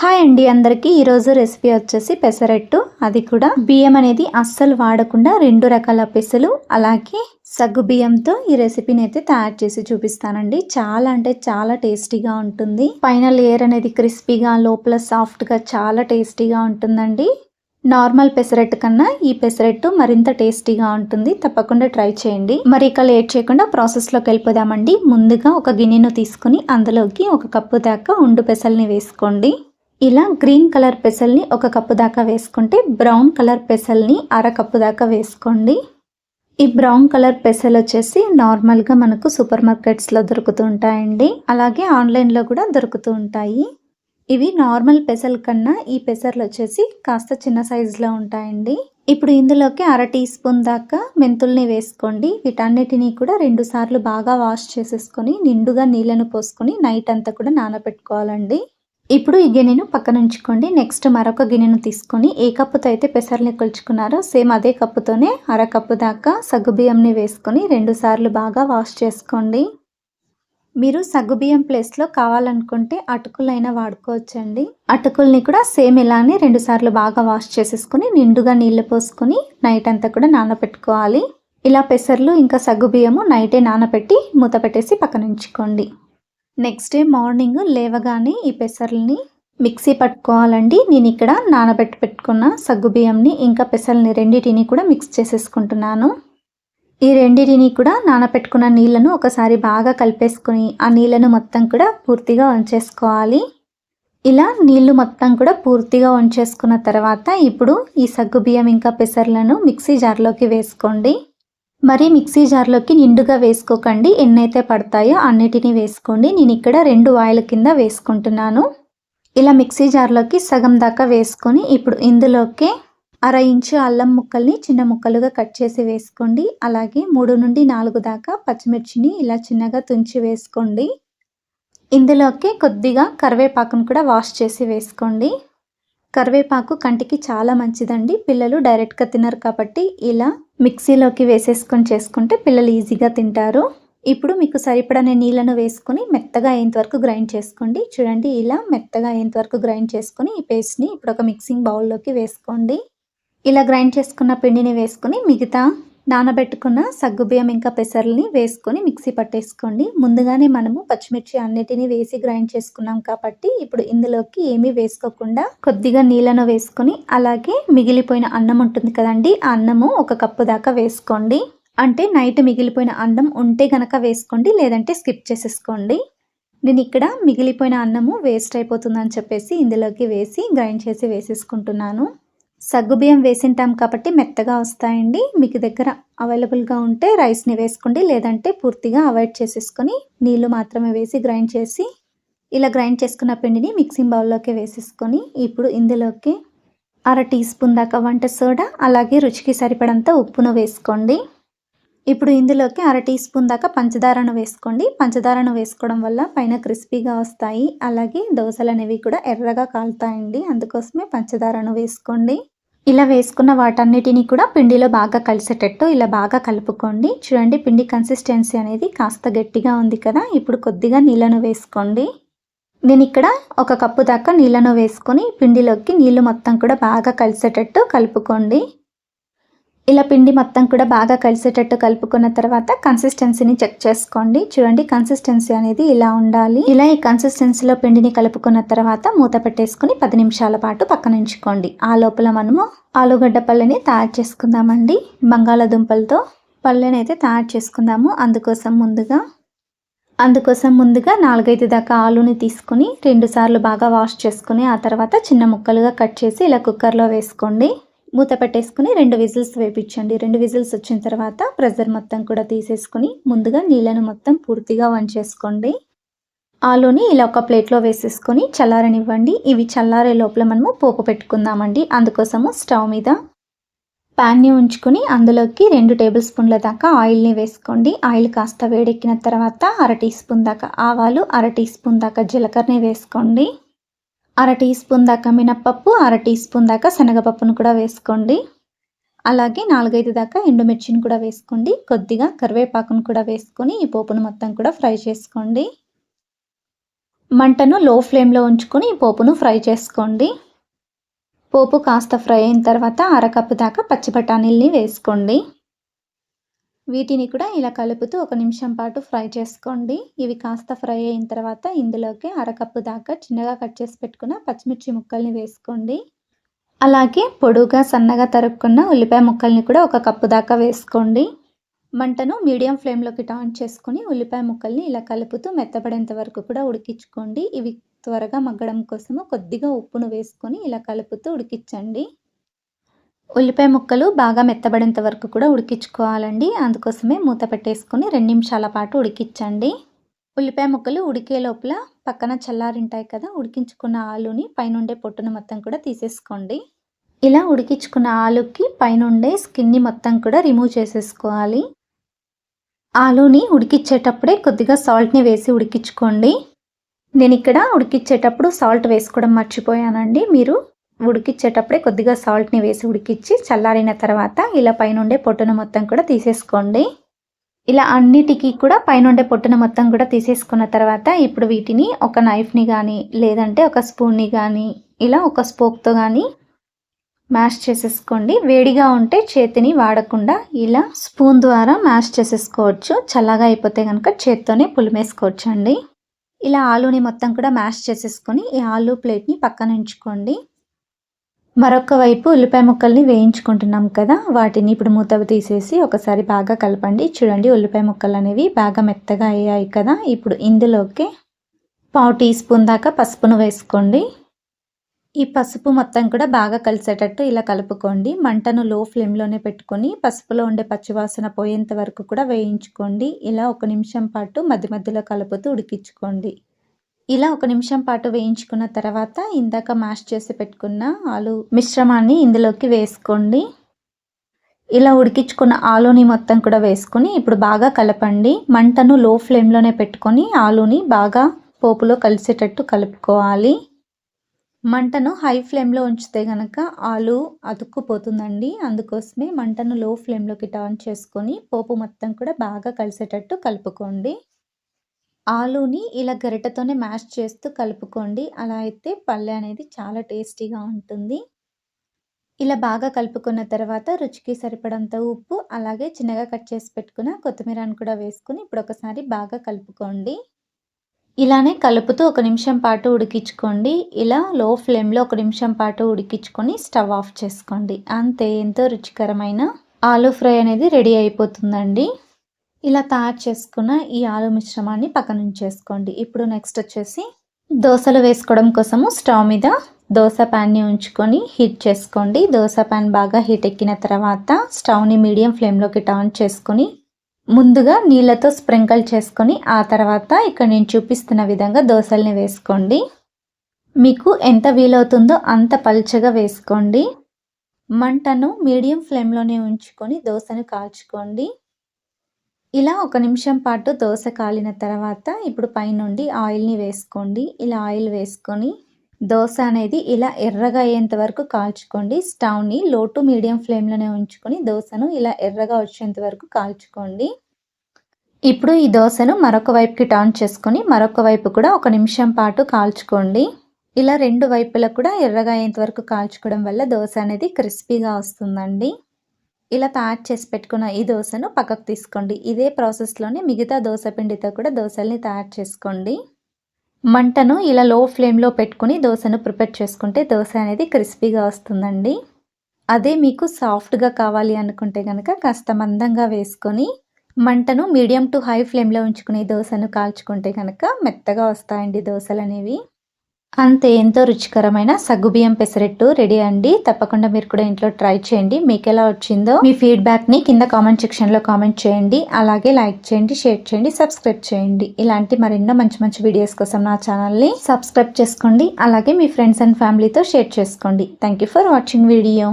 Hi అండి అందరికీ ఈరోజు రెసిపీ వచ్చేసి పెసరట్టు. అది కూడా బియ్యం అనేది అస్సలు వాడకుండా రెండు రకాల పెసలు అలాగే సగ్గు బియ్యంతో ఈ రెసిపీని అయితే తయారు చేసి చూపిస్తానండి. చాలా అంటే చాలా టేస్టీగా ఉంటుంది. పైన లేయర్ అనేది క్రిస్పీగా లోపల సాఫ్ట్గా చాలా టేస్టీగా ఉంటుందండి. నార్మల్ పెసరట్టు కన్నా ఈ పెసరట్టు మరింత టేస్టీగా ఉంటుంది. తప్పకుండా ట్రై చేయండి. మరి ఇక లేట్ చేయకుండా ప్రాసెస్లోకి వెళ్ళిపోదామండి. ముందుగా ఒక గిన్నెను తీసుకుని అందులోకి ఒక కప్పు దాకా ఉండు పెసల్ని వేసుకోండి. ఇలా గ్రీన్ కలర్ పెసల్ని ఒక కప్పు దాకా వేసుకుంటే బ్రౌన్ కలర్ పెసల్ని అర కప్పు దాకా వేసుకోండి. ఈ బ్రౌన్ కలర్ పెసలు వచ్చేసి నార్మల్గా మనకు సూపర్ మార్కెట్స్లో దొరుకుతూ ఉంటాయండి. అలాగే ఆన్లైన్లో కూడా దొరుకుతూ ఉంటాయి. ఇవి నార్మల్ పెసల కన్నా ఈ పెసర్లు వచ్చేసి కాస్త చిన్న సైజులో ఉంటాయండి. ఇప్పుడు ఇందులోకి అర టీ స్పూన్ దాకా మెంతుల్ని వేసుకోండి. వీటన్నిటినీ కూడా రెండు సార్లు బాగా వాష్ చేసేసుకొని నిండుగా నీళ్ళను పోసుకొని నైట్ అంతా కూడా నానబెట్టుకోవాలండి. ఇప్పుడు ఈ గిన్నెను పక్కన ఉంచుకోండి. నెక్స్ట్ మరొక గిన్నెను తీసుకొని ఏ కప్పుతో అయితే పెసర్ని కొలుచుకున్నారో సేమ్ అదే కప్పుతోనే అర కప్పు దాకా సగ్గుబియ్యంని వేసుకొని రెండు సార్లు బాగా వాష్ చేసుకోండి. మీరు సగ్గుబియ్యం ప్లేస్లో కావాలనుకుంటే అటుకులైనా వాడుకోవచ్చండి. అటుకుల్ని కూడా సేమ్ ఇలానే రెండు సార్లు బాగా వాష్ చేసేసుకొని నిండుగా నీళ్ళు పోసుకొని నైట్ అంతా కూడా నానబెట్టుకోవాలి. ఇలా పెసర్లు ఇంకా సగ్గుబియ్యము నైటే నానబెట్టి మూత పెట్టేసి పక్కన ఉంచుకోండి. నెక్స్ట్ డే మార్నింగ్ లేవగానే ఈ పెసర్లని మిక్సీ పట్టుకోవాలండి. నేను ఇక్కడ నానబెట్టి పెట్టుకున్న సగ్గుబియ్యంని ఇంకా పెసల్ని రెండింటిని కూడా మిక్స్ చేసేసుకుంటున్నాను. ఈ రెండింటిని కూడా నానబెట్టుకున్న నీళ్ళను ఒకసారి బాగా కలిపేసుకుని ఆ నీళ్ళను మొత్తం కూడా పూర్తిగా వంచేసుకోవాలి ఇలా నీళ్ళు మొత్తం కూడా పూర్తిగా వంచేసుకున్న తర్వాత ఇప్పుడు ఈ సగ్గుబియ్యం ఇంకా పెసర్లను మిక్సీ జార్లోకి వేసుకోండి. మరి మిక్సీ జార్లోకి నిండుగా వేసుకోకండి. ఎన్నైతే పడతాయో అన్నిటినీ వేసుకోండి. నేను ఇక్కడ రెండు వాయిల కింద వేసుకుంటున్నాను. ఇలా మిక్సీ జార్లోకి సగం దాకా వేసుకొని ఇప్పుడు ఇందులోకి అర ఇంచు అల్లం ముక్కల్ని చిన్న ముక్కలుగా కట్ చేసి వేసుకోండి. అలాగే మూడు నుండి నాలుగు దాకా పచ్చిమిర్చిని ఇలా చిన్నగా తుంచి వేసుకోండి. ఇందులోకి కొద్దిగా కరివేపాకును కూడా వాష్ చేసి వేసుకోండి. కరివేపాకు కంటికి చాలా మంచిదండి. పిల్లలు డైరెక్ట్గా తినరు కాబట్టి ఇలా మిక్సీలోకి వేసేసుకొని చేసుకుంటే పిల్లలు ఈజీగా తింటారు. ఇప్పుడు మీకు సరిపడనే నీళ్ళను వేసుకొని మెత్తగా అయ్యేంత వరకు గ్రైండ్ చేసుకోండి. చూడండి ఇలా మెత్తగా అయ్యేంత వరకు గ్రైండ్ చేసుకొని ఈ పేస్ట్ని ఇప్పుడు ఒక మిక్సింగ్ బౌల్లోకి వేసుకోండి. ఇలా గ్రైండ్ చేసుకున్న పిండిని వేసుకొని మిగతా నానబెట్టుకున్న సగ్గుబియ్యం ఇంకా పెసర్లని వేసుకొని మిక్సీ పట్టేసుకోండి. ముందుగానే మనము పచ్చిమిర్చి అన్నిటినీ వేసి గ్రైండ్ చేసుకున్నాం కాబట్టి ఇప్పుడు ఇందులోకి ఏమీ వేసుకోకుండా కొద్దిగా నీళ్ళను వేసుకొని అలాగే మిగిలిపోయిన అన్నం ఉంటుంది కదండి ఆ అన్నము ఒక కప్పు దాకా వేసుకోండి. అంటే నైట్ మిగిలిపోయిన అన్నం ఉంటే గనక వేసుకోండి లేదంటే స్కిప్ చేసేసుకోండి. నేను ఇక్కడ మిగిలిపోయిన అన్నము వేస్ట్ అయిపోతుందని చెప్పేసి ఇందులోకి వేసి గ్రైండ్ చేసి వేసేసుకుంటున్నాను. సగ్గుబియ్యం వేసింటాం కాబట్టి మెత్తగా వస్తాయండి. మీకు దగ్గర అవైలబుల్గా ఉంటే రైస్ని వేసుకోండి. లేదంటే పూర్తిగా అవాయిడ్ చేసేసుకొని నీళ్ళు మాత్రమే వేసి గ్రైండ్ చేసి ఇలా గ్రైండ్ చేసుకున్న పిండిని మిక్సింగ్ బౌల్లోకి వేసేసుకొని ఇప్పుడు ఇందులోకి అర టీ స్పూన్ దాకా వంట సోడా అలాగే రుచికి సరిపడంత ఉప్పును వేసుకోండి. ఇప్పుడు ఇందులోకి అర టీ స్పూన్ దాకా పంచదారను వేసుకోండి. పంచదారను వేసుకోవడం వల్ల పైన క్రిస్పీగా వస్తాయి. అలాగే దోశలు అనేవి కూడా ఎర్రగా కాలుతాయండి. అందుకోసమే పంచదారను వేసుకోండి. ఇలా వేసుకున్న వాటన్నిటిని కూడా పిండిలో బాగా కలిసేటట్టు ఇలా బాగా కలుపుకోండి. చూడండి పిండి కన్సిస్టెన్సీ అనేది కాస్త గట్టిగా ఉంది కదా. ఇప్పుడు కొద్దిగా నీళ్ళను వేసుకోండి. నేను ఇక్కడ ఒక కప్పు దాకా నీళ్ళను వేసుకొని పిండిలోకి నీళ్ళు మొత్తం కూడా బాగా కలిసేటట్టు కలుపుకోండి. ఇలా పిండి మొత్తం కూడా బాగా కలిసేటట్టు కలుపుకున్న తర్వాత కన్సిస్టెన్సీని చెక్ చేసుకోండి. చూడండి కన్సిస్టెన్సీ అనేది ఇలా ఉండాలి. ఇలా ఈ కన్సిస్టెన్సీలో పిండిని కలుపుకున్న తర్వాత మూత పెట్టేసుకుని పది నిమిషాల పాటు పక్కన ఉంచుకోండి. ఆ లోపల మనము ఆలుగడ్డ పళ్ళని తయారు చేసుకుందామండి. బంగాళాదుంపలతో పళ్ళని అయితే తయారు చేసుకుందాము. అందుకోసం ముందుగా అందుకోసం ముందుగా నాలుగైదు దాకా ఆలుని తీసుకుని రెండు సార్లు బాగా వాష్ చేసుకుని ఆ తర్వాత చిన్న ముక్కలుగా కట్ చేసి ఇలా కుక్కర్లో వేసుకోండి. మూత పెట్టేసుకుని రెండు విజిల్స్ వేపించండి. రెండు విజిల్స్ వచ్చిన తర్వాత ప్రెజర్ మొత్తం కూడా తీసేసుకుని ముందుగా నీళ్ళను మొత్తం పూర్తిగా వంచేసుకోండి. ఆలోని ఇలా ఒక ప్లేట్లో వేసేసుకొని చల్లారనివ్వండి. ఇవి చల్లారే లోపల మనము పోపు పెట్టుకుందామండి. అందుకోసము స్టవ్ మీద ప్యాన్ని ఉంచుకొని అందులోకి రెండు టేబుల్ స్పూన్ల దాకా ఆయిల్ని వేసుకోండి. ఆయిల్ కాస్త వేడెక్కిన తర్వాత అర టీ స్పూన్ దాకా ఆవాలు అర టీ స్పూన్ దాకా జీలకర్రని వేసుకోండి. అర టీ స్పూన్ దాకా మినప్పప్పు అర టీ స్పూన్ దాకా శనగపప్పును కూడా వేసుకోండి. అలాగే నాలుగైదు దాకా ఎండుమిర్చిని కూడా వేసుకోండి. కొద్దిగా కరివేపాకును కూడా వేసుకొని ఈ పోపును మొత్తం కూడా ఫ్రై చేసుకోండి. మంటను లో ఫ్లేమ్లో ఉంచుకొని ఈ పోపును ఫ్రై చేసుకోండి. పోపు కాస్త ఫ్రై అయిన తర్వాత అరకప్పు దాకా పచ్చి బఠానీల్ని వేసుకోండి. వీటిని కూడా ఇలా కలుపుతూ ఒక నిమిషం పాటు ఫ్రై చేసుకోండి. ఇవి కాస్త ఫ్రై అయిన తర్వాత ఇందులోకి అరకప్పు దాకా చిన్నగా కట్ చేసి పెట్టుకున్న పచ్చిమిర్చి ముక్కల్ని వేసుకోండి. అలాగే పొడుగా సన్నగా తరుక్కున్న ఉల్లిపాయ ముక్కల్ని కూడా ఒక కప్పు దాకా వేసుకోండి. మంటను మీడియం ఫ్లేమ్లోకి టాన్ చేసుకుని ఉల్లిపాయ ముక్కల్ని ఇలా కలుపుతూ మెత్తబడేంత వరకు కూడా ఉడికించుకోండి. ఇవి త్వరగా మగ్గడం కోసము కొద్దిగా ఉప్పును వేసుకొని ఇలా కలుపుతూ ఉడికించండి. ఉల్లిపాయ ముక్కలు బాగా మెత్తబడేంత వరకు కూడా ఉడికించుకోవాలండి. అందుకోసమే మూత పెట్టేసుకొని రెండు నిమిషాల పాటు ఉడికించండి. ఉల్లిపాయ ముక్కలు ఉడికే లోపల పక్కన చల్లారింటాయి కదా ఉడికించుకున్న ఆలుని పైనుండే పొట్టును మొత్తం కూడా తీసేసుకోండి. ఇలా ఉడికించుకున్న ఆలుకి పైనుండే స్కిన్ని మొత్తం కూడా రిమూవ్ చేసేసుకోవాలి. ఆలుని ఉడికిచ్చేటప్పుడే కొద్దిగా సాల్ట్ని వేసి ఉడికించుకోండి. నేను ఇక్కడ ఉడికిచ్చేటప్పుడు సాల్ట్ వేసుకోవడం మర్చిపోయానండి. మీరు ఉడికిచ్చేటప్పుడే కొద్దిగా సాల్ట్ని వేసి ఉడికిచ్చి చల్లారిన తర్వాత ఇలా పైనుండే పొట్టును మొత్తం కూడా తీసేసుకోండి. ఇలా అన్నిటికీ కూడా పైనుండే పొట్టును మొత్తం కూడా తీసేసుకున్న తర్వాత ఇప్పుడు వీటిని ఒక నైఫ్ని కానీ లేదంటే ఒక స్పూన్ని కానీ ఇలా ఒక స్పోక్తో కానీ మ్యాష్ చేసేసుకోండి. వేడిగా ఉంటే చేతిని వాడకుండా ఇలా స్పూన్ ద్వారా మ్యాష్ చేసేసుకోవచ్చు. చల్లగా అయిపోతే కనుక చేత్తోనే పులిమేసుకోవచ్చు అండి ఇలా ఆలూని మొత్తం కూడా మ్యాష్ చేసేసుకొని ఈ ఆలూ ప్లేట్ని పక్కన ఉంచుకోండి. మరొక వైపు ఉల్లిపాయ ముక్కల్ని వేయించుకుంటున్నాం కదా వాటిని ఇప్పుడు మూత తీసేసి ఒకసారి బాగా కలపండి. చూడండి ఉల్లిపాయ ముక్కలు అనేవి బాగా మెత్తగా అయ్యాయి కదా. ఇప్పుడు ఇందులోకి పావు టీ స్పూన్ దాకా పసుపును వేసుకోండి. ఈ పసుపు మొత్తం కూడా బాగా కలిసేటట్టు ఇలా కలుపుకోండి. మంటను లో ఫ్లేమ్లోనే పెట్టుకొని పసుపులో ఉండే పచ్చివాసన పోయేంత వరకు కూడా వేయించుకోండి. ఇలా ఒక నిమిషం పాటు మధ్య మధ్యలో కలుపుతూ ఉడికించుకోండి. ఇలా ఒక నిమిషం పాటు వేయించుకున్న తర్వాత ఇందాక మ్యాష్ చేసి పెట్టుకున్న ఆలు మిశ్రమాన్ని ఇందులోకి వేసుకోండి. ఇలా ఉడికించుకున్న ఆలుని మొత్తం కూడా వేసుకొని ఇప్పుడు బాగా కలపండి. మంటను లో ఫ్లేమ్లోనే పెట్టుకొని ఆలుని బాగా పోపులో కలిసేటట్టు కలుపుకోవాలి. మంటను హై ఫ్లేమ్లో ఉంచితే కనుక ఆలు అతుక్కుపోతుందండి. అందుకోసమే మంటను లో ఫ్లేమ్లోకి టర్న్ చేసుకొని పోపు మొత్తం కూడా బాగా కలిసేటట్టు కలుపుకోండి. ఆలూని ఇలా గరిటతోనే మ్యాష్ చేస్తూ కలుపుకోండి. అలా అయితే పల్లె అనేది చాలా టేస్టీగా ఉంటుంది. ఇలా బాగా కలుపుకున్న తర్వాత రుచికి సరిపడంత ఉప్పు అలాగే చిన్నగా కట్ చేసి పెట్టుకున్న కొత్తిమీరని కూడా వేసుకుని ఇప్పుడు ఒకసారి బాగా కలుపుకోండి. ఇలానే కలుపుతూ ఒక నిమిషం పాటు ఉడికించుకోండి. ఇలా లో ఫ్లేమ్లో ఒక నిమిషం పాటు ఉడికించుకొని స్టవ్ ఆఫ్ చేసుకోండి. అంతే ఎంతో రుచికరమైన ఆలూ ఫ్రై అనేది రెడీ అయిపోతుందండి. ఇలా తయారు చేసుకున్న ఈ ఆలు మిశ్రమాన్ని పక్కన ఉంచేసుకోండి. ఇప్పుడు నెక్స్ట్ వచ్చేసి దోశలు వేసుకోవడం కోసము స్టవ్ మీద దోశ ప్యాన్ని ఉంచుకొని హీట్ చేసుకోండి. దోశ ప్యాన్ బాగా హీట్ ఎక్కిన తర్వాత స్టవ్ని మీడియం ఫ్లేమ్లోకి టర్న్ చేసుకొని ముందుగా నీళ్ళతో స్ప్రింకల్ చేసుకొని ఆ తర్వాత ఇక్కడ నేను చూపిస్తున్న విధంగా దోశల్ని వేసుకోండి. మీకు ఎంత వీలవుతుందో అంత పల్చగా వేసుకోండి. మంటను మీడియం ఫ్లేమ్లోనే ఉంచుకొని దోశను కాల్చుకోండి. ఇలా ఒక నిమిషం పాటు దోశ కాలిన తర్వాత ఇప్పుడు పైనుండి ఆయిల్ని వేసుకోండి. ఇలా ఆయిల్ వేసుకొని దోశ అనేది ఇలా ఎర్రగా అయ్యేంత వరకు కాల్చుకోండి. స్టవ్ని లో టు మీడియం ఫ్లేమ్లోనే ఉంచుకొని దోశను ఇలా ఎర్రగా వచ్చేంత వరకు కాల్చుకోండి. ఇప్పుడు ఈ దోశను మరొక వైపుకి టర్న్ చేసుకొని మరొక వైపు కూడా ఒక నిమిషం పాటు కాల్చుకోండి. ఇలా రెండు వైపులా కూడా ఎర్రగా అయ్యేంత వరకు కాల్చుకోవడం వల్ల దోశ అనేది క్రిస్పీగా వస్తుందండి. ఇలా తయారు చేసి పెట్టుకున్న ఈ దోశను పక్కకు తీసుకోండి. ఇదే ప్రాసెస్లోనే మిగతా దోశ పిండితో కూడా దోశల్ని తయారు చేసుకోండి. మంటను ఇలా లో ఫ్లేమ్లో పెట్టుకుని దోశను ప్రిపేర్ చేసుకుంటే దోశ అనేది క్రిస్పీగా వస్తుందండి. అదే మీకు సాఫ్ట్గా కావాలి అనుకుంటే కనుక కాస్త మందంగా వేసుకొని మంటను మీడియం టు హై ఫ్లేమ్లో ఉంచుకుని దోశను కాల్చుకుంటే కనుక మెత్తగా వస్తాయండి దోశలు అనేవి అంతే ఎంతో రుచికరమైన సగ్గుబియ్యం పెసరెట్టు రెడీ అండి. తప్పకుండా మీరు కూడా ఇంట్లో ట్రై చేయండి. మీకు ఎలా వచ్చిందో మీ ఫీడ్బ్యాక్ని కింద కామెంట్ సెక్షన్లో కామెంట్ చేయండి. అలాగే లైక్ చేయండి షేర్ చేయండి సబ్స్క్రైబ్ చేయండి. ఇలాంటి మరెన్నో మంచి మంచి వీడియోస్ కోసం నా ఛానల్ని సబ్స్క్రైబ్ చేసుకోండి. అలాగే మీ ఫ్రెండ్స్ అండ్ ఫ్యామిలీతో షేర్ చేసుకోండి. Thank for watching video.